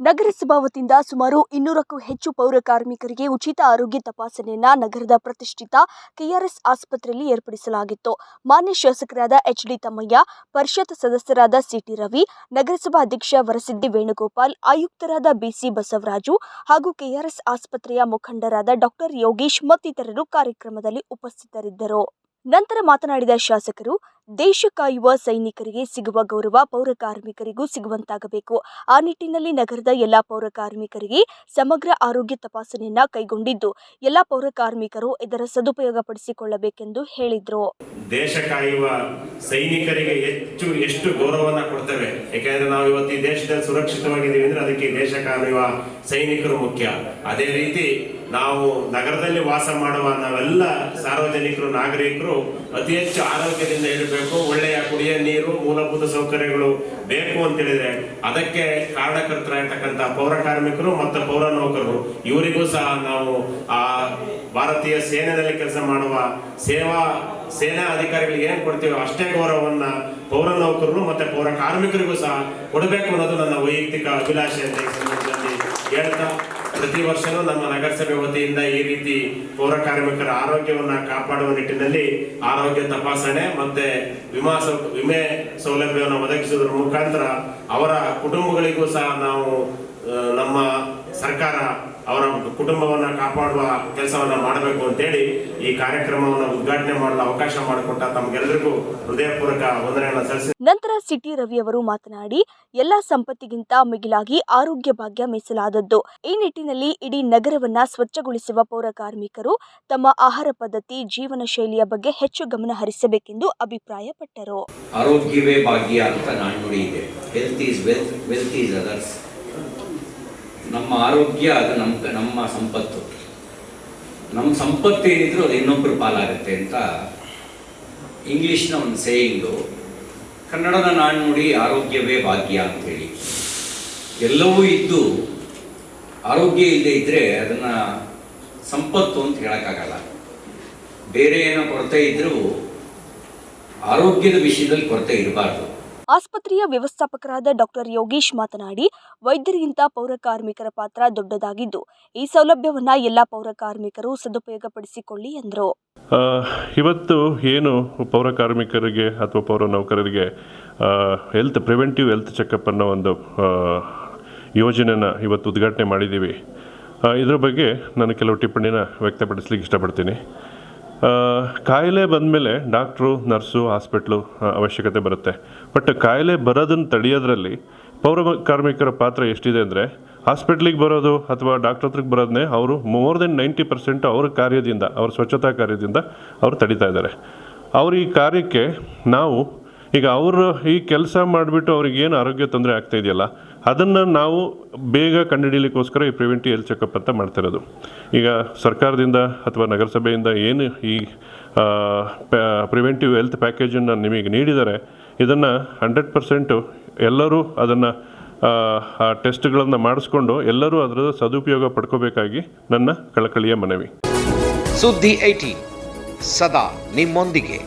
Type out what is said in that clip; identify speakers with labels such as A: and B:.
A: ನಗರಸಭಾ ವತಿಯಿಂದ ಸುಮಾರು ಇನ್ನೂರಕ್ಕೂ ಹೆಚ್ಚು ಪೌರ ಕಾರ್ಮಿಕರಿಗೆ ಉಚಿತ ಆರೋಗ್ಯ ತಪಾಸಣೆಯನ್ನ ನಗರದ ಪ್ರತಿಷ್ಠಿತ ಕೆಆರ್ಎಸ್ ಆಸ್ಪತ್ರೆಯಲ್ಲಿ ಏರ್ಪಡಿಸಲಾಗಿತ್ತು. ಮಾನ್ಯ ಶಾಸಕರಾದ ಎಚ್ ಡಿ ತಮ್ಮಯ್ಯ ಪರಿಷತ್ ಸದಸ್ಯರಾದ ಸಿಟಿ ರವಿ ನಗರಸಭಾ ಅಧ್ಯಕ್ಷ ವರಸಿದ್ದಿ ವೇಣುಗೋಪಾಲ್, ಆಯುಕ್ತರಾದ ಬಿಸಿ ಬಸವರಾಜು ಹಾಗೂ ಕೆಆರ್ಎಸ್ ಆಸ್ಪತ್ರೆಯ ಮುಖಂಡರಾದ ಡಾಕ್ಟರ್ ಯೋಗೀಶ್ ಮತ್ತಿತರರು ಕಾರ್ಯಕ್ರಮದಲ್ಲಿ ಉಪಸ್ಥಿತರಿದ್ದರು. ನಂತರ ಮಾತನಾಡಿದ ಶಾಸಕರು ದೇಶ ಕಾಯುವ ಸೈನಿಕರಿಗೆ ಸಿಗುವ ಗೌರವ ಪೌರ ಕಾರ್ಮಿಕರಿಗೂ ಸಿಗುವಂತಾಗಬೇಕು. ಆ ನಿಟ್ಟಿನಲ್ಲಿ ನಗರದ ಎಲ್ಲ ಪೌರ ಕಾರ್ಮಿಕರಿಗೆ ಸಮಗ್ರ ಆರೋಗ್ಯ ತಪಾಸಣೆಯನ್ನ ಕೈಗೊಂಡಿದ್ದು, ಎಲ್ಲ ಪೌರ ಕಾರ್ಮಿಕರು ಇದರ ಸದುಪಯೋಗ ಪಡಿಸಿಕೊಳ್ಳಬೇಕೆಂದು ಹೇಳಿದರು.
B: ದೇಶ ಕಾಯುವ ಸೈನಿಕರಿಗೆ ಹೆಚ್ಚು ಎಷ್ಟು ಗೌರವವನ್ನು ಕೊಡ್ತೇವೆ? ಯಾಕೆಂದ್ರೆ ನಾವು ಇವತ್ತು ಈ ದೇಶದಲ್ಲಿ ಸುರಕ್ಷಿತವಾಗಿದ್ದೀವಿ ಅಂದ್ರೆ ಅದಕ್ಕೆ ದೇಶ ಕಾಯುವ ಸೈನಿಕರು ಮುಖ್ಯ. ಅದೇ ರೀತಿ ನಾವು ನಗರದಲ್ಲಿ ವಾಸ ಮಾಡುವ ನಾವೆಲ್ಲ ಸಾರ್ವಜನಿಕರು, ನಾಗರಿಕರು ಅತಿ ಹೆಚ್ಚು ಆರೋಗ್ಯದಿಂದ ಇರಬೇಕು. ಒಳ್ಳೆಯ ಕುಡಿಯ ನೀರು, ಮೂಲಭೂತ ಸೌಕರ್ಯಗಳು ಬೇಕು ಅಂತೇಳಿದ್ರೆ ಅದಕ್ಕೆ ಅದಕ್ಕೆ ಕಾರಣಕರ್ತರಾಗಿರ್ತಕ್ಕಂಥ ಪೌರ ಕಾರ್ಮಿಕರು ಮತ್ತು ಪೌರ ನೌಕರರು, ಇವರಿಗೂ ಸಹ ನಾವು ಆ ಭಾರತೀಯ ಸೇನೆಯಲ್ಲಿ ಕೆಲಸ ಮಾಡುವ ಸೇವಾ, ಸೇನಾ ಅಧಿಕಾರಿಗಳಿಗೆ ಏನು ಕೊಡ್ತೀವೋ ಅಷ್ಟೇ ಗೌರವವನ್ನ ಪೌರ ನೌಕರರು ಮತ್ತೆ ಪೌರ ಕಾರ್ಮಿಕರಿಗೂ ಸಹ ಕೊಡಬೇಕು ಅನ್ನೋದು ನನ್ನ ವೈಯಕ್ತಿಕ ಅಭಿಲಾಷೆ ಅಂತ ಸಂದರ್ಭದಲ್ಲಿ ಹೇಳ್ತಾ ಪ್ರತಿ ವರ್ಷನೂ ನಮ್ಮ ನಗರಸಭೆ ವತಿಯಿಂದ ಈ ರೀತಿ ಪೌರ ಕಾರ್ಮಿಕರ ಆರೋಗ್ಯವನ್ನ ಕಾಪಾಡುವ ನಿಟ್ಟಿನಲ್ಲಿ ಆರೋಗ್ಯ ತಪಾಸಣೆ ಮತ್ತೆ ವಿಮಾ ವಿಮೆ ಸೌಲಭ್ಯವನ್ನು ಒದಗಿಸುವುದರ ಮುಖಾಂತರ ಅವರ ಕುಟುಂಬಗಳಿಗೂ ಸಹ ನಾವು ನಮ್ಮ ಸರ್ಕಾರ ಅವರ ಕುಟುಂಬವನ್ನ ಕಾಪಾಡುವ ಕೆಲಸವನ್ನ ಮಾಡಬೇಕು ಅಂತೇಳಿ ಈ ಕಾರ್ಯಕ್ರಮವನ್ನು ಉದ್ಘಾಟನೆ ಮಾಡಲು ಅವಕಾಶ ಮಾಡಿಕೊಟ್ಟ ತಮಗೆಲ್ಲರಿಗೂ ಹೃದಯಪೂರ್ವಕ ವಂದನೆಯನ್ನು ಸಲ್ಲಿಸಿ
A: ನಂತರ ಸಿಟಿ ರವಿ ಅವರು ಮಾತನಾಡಿ ಎಲ್ಲ ಸಂಪತ್ತಿಗಿಂತ ಮಿಗಿಲಾಗಿ ಆರೋಗ್ಯ ಭಾಗ್ಯ ಮೀಸಲಾದದ್ದು. ಈ ನಿಟ್ಟಿನಲ್ಲಿ ಇಡೀ ನಗರವನ್ನ ಸ್ವಚ್ಛಗೊಳಿಸುವ ಪೌರ ಕಾರ್ಮಿಕರು ತಮ್ಮ ಆಹಾರ ಪದ್ಧತಿ ಜೀವನ ಶೈಲಿಯ ಬಗ್ಗೆ ಹೆಚ್ಚು ಗಮನ ಹರಿಸಬೇಕೆಂದು ಅಭಿಪ್ರಾಯಪಟ್ಟರು.
C: ಆರೋಗ್ಯವೇ ಭಾಗ್ಯ ಅಂತ ನಾಣ್ಣುಡಿ ಇದೆ. Health is wealth wealth is others ನಮ್ಮ ಆರೋಗ್ಯ ಅದು ನಮ್ಮ ನಮ್ಮ ಸಂಪತ್ತು. ನಮ್ಮ ಸಂಪತ್ತು ಏನಿದ್ರು ಅದು ಇನ್ನೊಬ್ಬರು ಪಾಲಾಗುತ್ತೆ ಅಂತ ಇಂಗ್ಲೀಷ್ನ ಒಂದು ಸೇಯಿಂಗು ಕನ್ನಡದ ನಾಣ್ಣುಡಿ ಆರೋಗ್ಯವೇ ಭಾಗ್ಯ ಅಂತೇಳಿ. ಎಲ್ಲವೂ ಇದ್ದು ಆರೋಗ್ಯ ಇಲ್ಲದೆ ಇದ್ದರೆ ಅದನ್ನು ಸಂಪತ್ತು ಅಂತ ಹೇಳೋಕ್ಕಾಗಲ್ಲ. ಬೇರೆ ಏನೋ ಕೊರತೆ ಇದ್ದರೂ ಆರೋಗ್ಯದ ವಿಷಯದಲ್ಲಿ ಕೊರತೆ ಇರಬಾರ್ದು.
A: ಆಸ್ಪತ್ರೆಯ ವ್ಯವಸ್ಥಾಪಕರಾದ ಡಾಕ್ಟರ್ ಯೋಗೀಶ್ ಮಾತನಾಡಿ, ವೈದ್ಯರಿಗಿಂತ ಪೌರ ಕಾರ್ಮಿಕರ ಪಾತ್ರ ದೊಡ್ಡದಾಗಿದ್ದು, ಈ ಸೌಲಭ್ಯವನ್ನ ಎಲ್ಲ ಪೌರ ಕಾರ್ಮಿಕರು ಸದುಪಯೋಗಪಡಿಸಿಕೊಳ್ಳಿ ಎಂದರು.
D: ಇವತ್ತು ಏನು ಪೌರ ಕಾರ್ಮಿಕರಿಗೆ ಅಥವಾ ಪೌರ ನೌಕರರಿಗೆ ಹೆಲ್ತ್ ಪ್ರಿವೆಂಟಿವ್ ಹೆಲ್ತ್ ಚೆಕಪ್ ಅನ್ನೋ ಒಂದು ಯೋಜನೆನ ಇವತ್ತು ಉದ್ಘಾಟನೆ ಮಾಡಿದ್ದೀವಿ. ಇದರ ಬಗ್ಗೆ ನಾನು ಕೆಲವು ಟಿಪ್ಪಣಿನ ವ್ಯಕ್ತಪಡಿಸ್ಲಿಕ್ಕೆ ಇಷ್ಟಪಡ್ತೀನಿ. ಕಾಯಿಲೆ ಬಂದಮೇಲೆ ಡಾಕ್ಟ್ರು, ನರ್ಸು, ಹಾಸ್ಪಿಟ್ಲು ಅವಶ್ಯಕತೆ ಬರುತ್ತೆ. ಬಟ್ ಕಾಯಿಲೆ ಬರೋದನ್ನು ತಡೆಯೋದ್ರಲ್ಲಿ ಪೌರ ಕಾರ್ಮಿಕರ ಪಾತ್ರ ಎಷ್ಟಿದೆ ಅಂದರೆ, ಹಾಸ್ಪಿಟ್ಲಿಗೆ ಬರೋದು ಅಥವಾ ಡಾಕ್ಟರ್ ಹತ್ರಕ್ಕೆ ಬರೋದನ್ನೇ ಅವರು ಮೋರ್ ದೆನ್ ನೈಂಟಿ ಪರ್ಸೆಂಟ್ ಅವ್ರ ಕಾರ್ಯದಿಂದ, ಅವ್ರ ಸ್ವಚ್ಛತಾ ಕಾರ್ಯದಿಂದ ಅವರು ತಡಿತಾ ಇದ್ದಾರೆ. ಅವ್ರ ಈ ಕಾರ್ಯಕ್ಕೆ ನಾವು ಈಗ ಅವರು ಈ ಕೆಲಸ ಮಾಡಿಬಿಟ್ಟು ಅವ್ರಿಗೆ ಏನು ಆರೋಗ್ಯ ತೊಂದರೆ ಆಗ್ತಾ ಇದೆಯಲ್ಲ, ಅದನ್ನು ನಾವು ಬೇಗ ಕಂಡುಹಿಡಿಯಲಿಕ್ಕೋಸ್ಕರ ಈ ಪ್ರಿವೆಂಟಿವ್ ಹೆಲ್ತ್ ಚೆಕಪ್ ಅಂತ ಮಾಡ್ತಿರೋದು ಈಗ ಸರ್ಕಾರದಿಂದ ಅಥವಾ ನಗರಸಭೆಯಿಂದ ಏನು ಈ ಪ್ರಿವೆಂಟಿವ್ ಹೆಲ್ತ್ ಪ್ಯಾಕೇಜನ್ನು ನಿಮಗೆ ನೀಡಿದರೆ, ಇದನ್ನು ಹಂಡ್ರೆಡ್ ಪರ್ಸೆಂಟು ಎಲ್ಲರೂ ಅದನ್ನು, ಆ ಟೆಸ್ಟ್ಗಳನ್ನು ಮಾಡಿಸ್ಕೊಂಡು ಎಲ್ಲರೂ ಅದರ ಸದುಪಯೋಗ ಪಡ್ಕೋಬೇಕಾಗಿ ನನ್ನ ಕಳಕಳಿಯ ಮನವಿ.
E: ಸುದ್ದಿ ಐಟಿ ಸದಾ ನಿಮ್ಮೊಂದಿಗೆ.